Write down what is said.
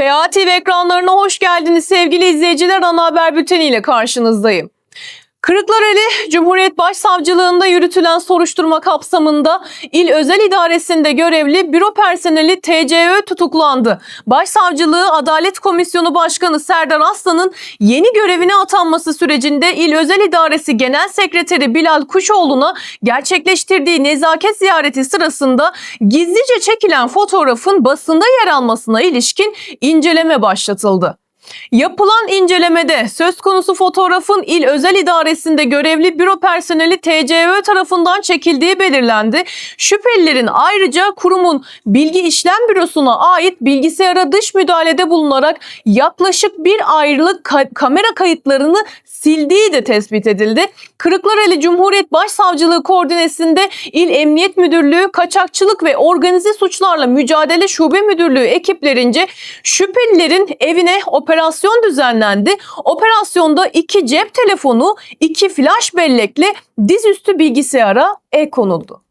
PA TV ekranlarına hoş geldiniz sevgili izleyiciler. Ana haber bülteniyle karşınızdayım. Kırklareli Cumhuriyet Başsavcılığında yürütülen soruşturma kapsamında İl Özel İdaresi'nde görevli büro personeli TCÖ tutuklandı. Başsavcılığı Adalet Komisyonu Başkanı Serdar Aslan'ın yeni görevine atanması sürecinde İl Özel İdaresi Genel Sekreteri Bilal Kuşoğlu'na gerçekleştirdiği nezaket ziyareti sırasında gizlice çekilen fotoğrafın basında yer almasına ilişkin inceleme başlatıldı. Yapılan incelemede söz konusu fotoğrafın il özel idaresinde görevli büro personeli TCÖ tarafından çekildiği belirlendi. Şüphelilerin ayrıca kurumun bilgi işlem bürosuna ait bilgisayara dış müdahalede bulunarak yaklaşık bir ayrılık ka- kamera kayıtlarını sildiği de tespit edildi. Kırıklareli Cumhuriyet Başsavcılığı koordinesinde İl Emniyet Müdürlüğü, Kaçakçılık ve Organize Suçlarla Mücadele Şube Müdürlüğü ekiplerince şüphelilerin evine operasyon düzenlendi. Operasyonda iki cep telefonu, iki flash bellekle dizüstü bilgisayara el konuldu.